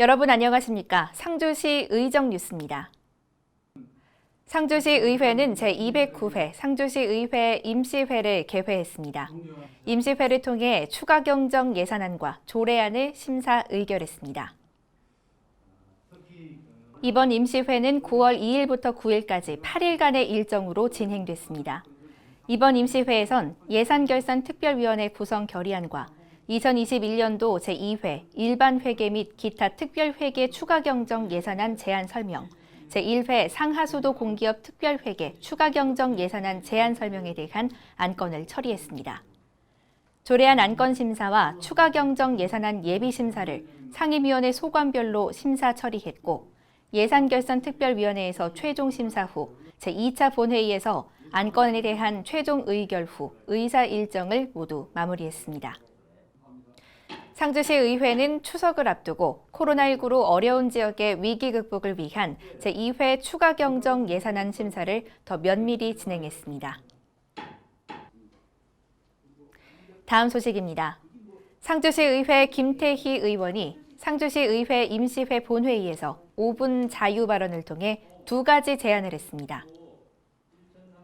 여러분 안녕하십니까? 상주시 의정 뉴스입니다. 상주시 의회는 제209회 상주시 의회 임시회를 개회했습니다. 임시회를 통해 추가 경정 예산안과 조례안을 심사 의결했습니다. 이번 임시회는 9월 2일부터 9일까지 8일간의 일정으로 진행됐습니다. 이번 임시회에선 예산결산특별위원회 구성 결의안과 2021년도 제2회 일반 회계 및 기타 특별 회계 추가 경정 예산안 제안 설명, 제1회 상하수도 공기업 특별 회계 추가 경정 예산안 제안 설명에 대한 안건을 처리했습니다. 조례안 안건 심사와 추가 경정 예산안 예비 심사를 상임위원회 소관별로 심사 처리했고 예산결산특별위원회에서 최종 심사 후 제2차 본회의에서 안건에 대한 최종 의결 후 의사 일정을 모두 마무리했습니다. 상주시 의회는 추석을 앞두고 코로나19로 어려운 지역의 위기 극복을 위한 제2회 추가 경정 예산안 심사를 더 면밀히 진행했습니다. 다음 소식입니다. 상주시 의회 김태희 의원이 상주시 의회 임시회 본회의에서 5분 자유 발언을 통해 두 가지 제안을 했습니다.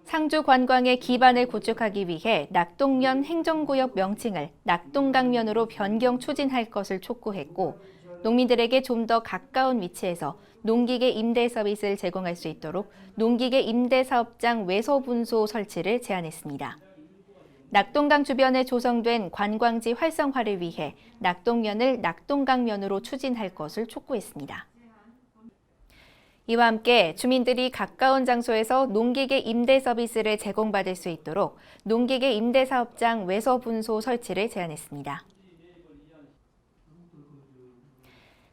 상주 관광의 기반을 구축하기 위해 낙동면 행정구역 명칭을 낙동강면으로 변경 추진할 것을 촉구했고 농민들에게 좀 더 가까운 위치에서 농기계 임대 서비스를 제공할 수 있도록 농기계 임대 사업장 외소 분소 설치를 제안했습니다. 낙동강 주변에 조성된 관광지 활성화를 위해 낙동면을 낙동강면으로 추진할 것을 촉구했습니다. 이와 함께 주민들이 가까운 장소에서 농기계 임대 서비스를 제공받을 수 있도록 농기계 임대 사업장 외서 분소 설치를 제안했습니다.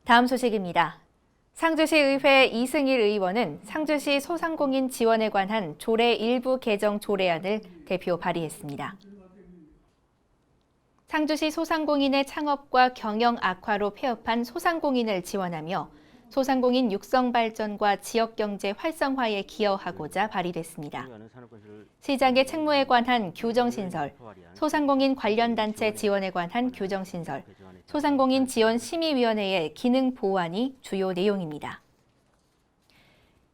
다음 소식입니다. 상주시 의회 이승일 의원은 상주시 소상공인 지원에 관한 조례 일부 개정 조례안을 대표 발의했습니다. 상주시 소상공인의 창업과 경영 악화로 폐업한 소상공인을 지원하며 소상공인 육성 발전과 지역 경제 활성화에 기여하고자 발의됐습니다. 시장의 책무에 관한 규정 신설, 소상공인 관련 단체 지원에 관한 규정 신설, 소상공인 지원 심의위원회의 기능 보완이 주요 내용입니다.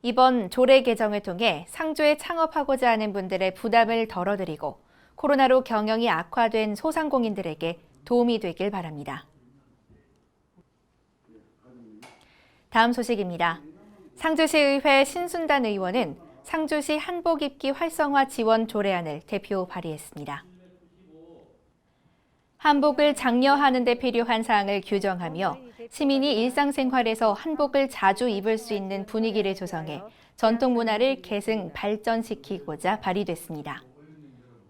이번 조례 개정을 통해 상주에 창업하고자 하는 분들의 부담을 덜어드리고 코로나로 경영이 악화된 소상공인들에게 도움이 되길 바랍니다. 다음 소식입니다. 상주시의회 신순단 의원은 상주시 한복 입기 활성화 지원 조례안을 대표 발의했습니다. 한복을 장려하는 데 필요한 사항을 규정하며 시민이 일상생활에서 한복을 자주 입을 수 있는 분위기를 조성해 전통 문화를 계승 발전시키고자 발의됐습니다.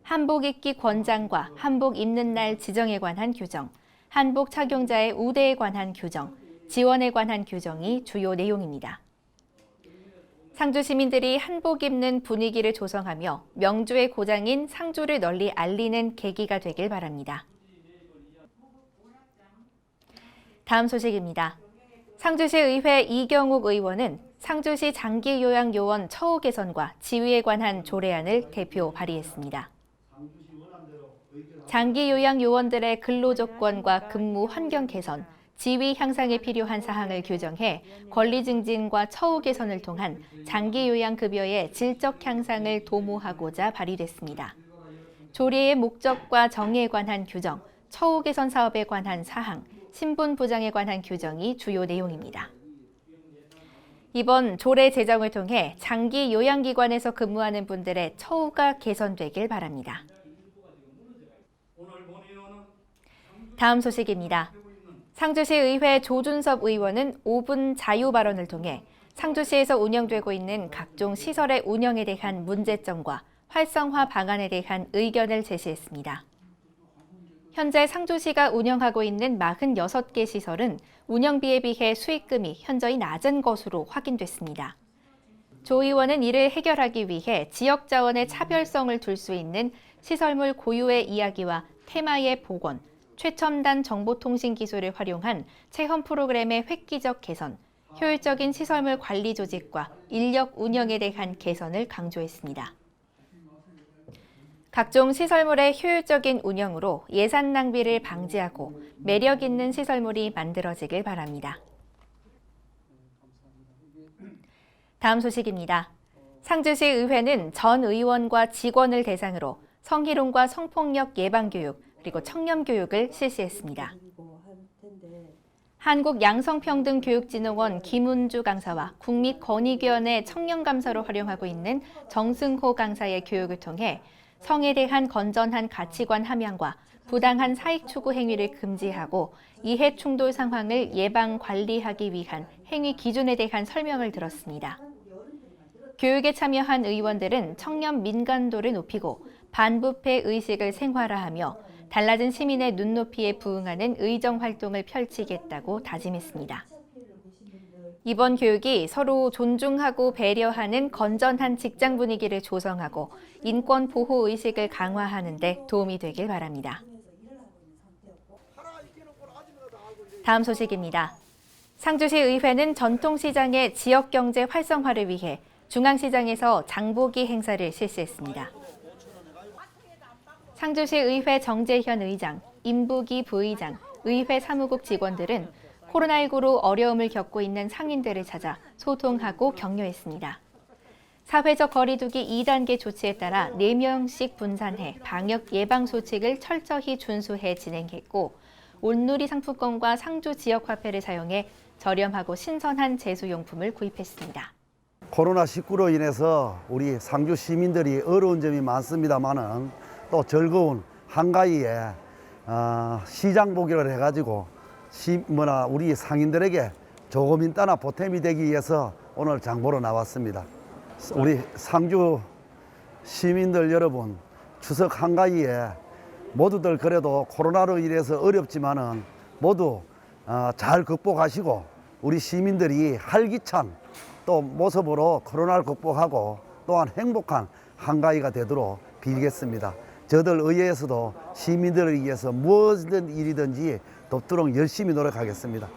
한복 입기 권장과 한복 입는 날 지정에 관한 규정, 한복 착용자의 우대에 관한 규정, 지원에 관한 규정이 주요 내용입니다. 상주 시민들이 한복 입는 분위기를 조성하며 명주의 고장인 상주를 널리 알리는 계기가 되길 바랍니다. 다음 소식입니다. 상주시 의회 이경욱 의원은 상주시 장기 요양 요원 처우 개선과 지위에 관한 조례안을 대표 발의했습니다. 장기 요양 요원들의 근로 조건과 근무 환경 개선, 지위 향상에 필요한 사항을 규정해 권리 증진과 처우 개선을 통한 장기 요양 급여의 질적 향상을 도모하고자 발의됐습니다. 조례의 목적과 정의에 관한 규정, 처우 개선 사업에 관한 사항, 신분 부장에 관한 규정이 주요 내용입니다. 이번 조례 제정을 통해 장기 요양기관에서 근무하는 분들의 처우가 개선되길 바랍니다. 다음 소식입니다. 상주시 의회 조준섭 의원은 5분 자유 발언을 통해 상주시에서 운영되고 있는 각종 시설의 운영에 대한 문제점과 활성화 방안에 대한 의견을 제시했습니다. 현재 상주시가 운영하고 있는 46개 시설은 운영비에 비해 수익금이 현저히 낮은 것으로 확인됐습니다. 조 의원은 이를 해결하기 위해 지역 자원의 차별성을 둘 수 있는 시설물 고유의 이야기와 테마의 복원, 최첨단 정보통신 기술을 활용한 체험 프로그램의 획기적 개선, 효율적인 시설물 관리 조직과 인력 운영에 대한 개선을 강조했습니다. 각종 시설물의 효율적인 운영으로 예산 낭비를 방지하고 매력 있는 시설물이 만들어지길 바랍니다. 다음 소식입니다. 상주시 의회는 전 의원과 직원을 대상으로 성희롱과 성폭력 예방 교육 그리고 청렴 교육을 실시했습니다. 한국양성평등교육진흥원 김은주 강사와 국립권익위원회 청년감사로 활용하고 있는 정승호 강사의 교육을 통해 성에 대한 건전한 가치관 함양과 부당한 사익 추구 행위를 금지하고 이해 충돌 상황을 예방 관리하기 위한 행위 기준에 대한 설명을 들었습니다. 교육에 참여한 의원들은 청년 민감도를 높이고 반부패 의식을 생활화하며 달라진 시민의 눈높이에 부응하는 의정 활동을 펼치겠다고 다짐했습니다. 이번 교육이 서로 존중하고 배려하는 건전한 직장 분위기를 조성하고 인권 보호 의식을 강화하는 데 도움이 되길 바랍니다. 다음 소식입니다. 상주시 의회는 전통시장의 지역 경제 활성화를 위해 중앙시장에서 장보기 행사를 실시했습니다. 상주시 의회 정재현 의장, 임부기 부의장, 의회 사무국 직원들은 코로나19로 어려움을 겪고 있는 상인들을 찾아 소통하고 격려했습니다. 사회적 거리두기 2단계 조치에 따라 4명씩 분산해 방역 예방 수칙을 철저히 준수해 진행했고 온누리 상품권과 상주 지역 화폐를 사용해 저렴하고 신선한 제수용품을 구입했습니다. 코로나19로 인해서 우리 상주 시민들이 어려운 점이 많습니다만은 또 즐거운 한가위에 어, 시장 보기를 해가지고 시, 뭐나 우리 상인들에게 조금 인 따나 보탬이 되기 위해서 오늘 장보러 나왔습니다. 우리 상주 시민들 여러분 추석 한가위에 모두들 그래도 코로나로 인해서 어렵지만은 모두 어, 잘 극복하시고 우리 시민들이 활기찬 또 모습으로 코로나를 극복하고 또한 행복한 한가위가 되도록 빌겠습니다. 저들 의회에서도 시민들을 위해서 무엇이든 일이든지 돕도록 열심히 노력하겠습니다.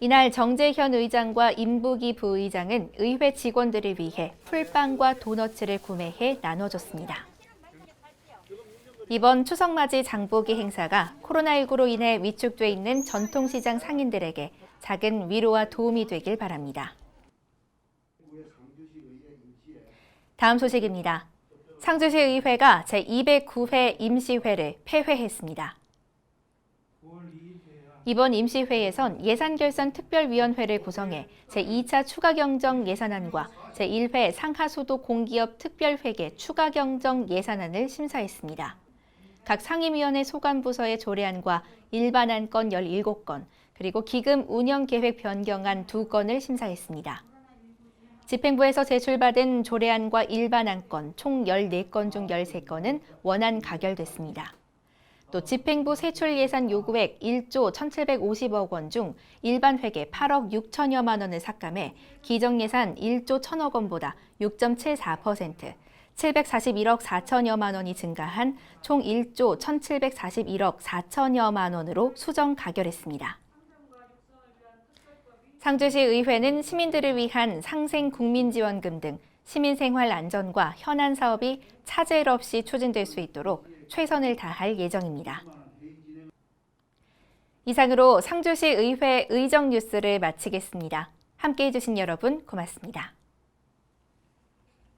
이날 정재현 의장과 임부기 부의장은 의회 직원들을 위해 풀빵과 도너츠를 구매해 나눠줬습니다. 이번 추석맞이 장보기 행사가 코로나19로 인해 위축돼 있는 전통시장 상인들에게 작은 위로와 도움이 되길 바랍니다. 다음 소식입니다. 상주시 의회가 제209회 임시회를 폐회했습니다. 이번 임시회에선 예산결산 특별위원회를 구성해 제2차 추가경정 예산안과 제1회 상하수도 공기업 특별회계 추가경정 예산안을 심사했습니다. 각 상임위원회 소관부서의 조례안과 일반안 건 17건, 그리고 기금 운영계획 변경안 2건을 심사했습니다. 집행부에서 제출받은 조례안과 일반안건 총 14건 중 13건은 원안 가결됐습니다. 또 집행부 세출 예산 요구액 1조 1,750억 원 중 일반 회계 8억 6천여만 원을 삭감해 기정 예산 1조 1천억 원보다 6.74%, 741억 4천여만 원이 증가한 총 1조 1,741억 4천여만 원으로 수정 가결했습니다. 상주시 의회는 시민들을 위한 상생 국민지원금 등 시민생활 안전과 현안 사업이 차질 없이 추진될 수 있도록 최선을 다할 예정입니다. 이상으로 상주시 의회 의정 뉴스를 마치겠습니다. 함께 해 주신 여러분 고맙습니다.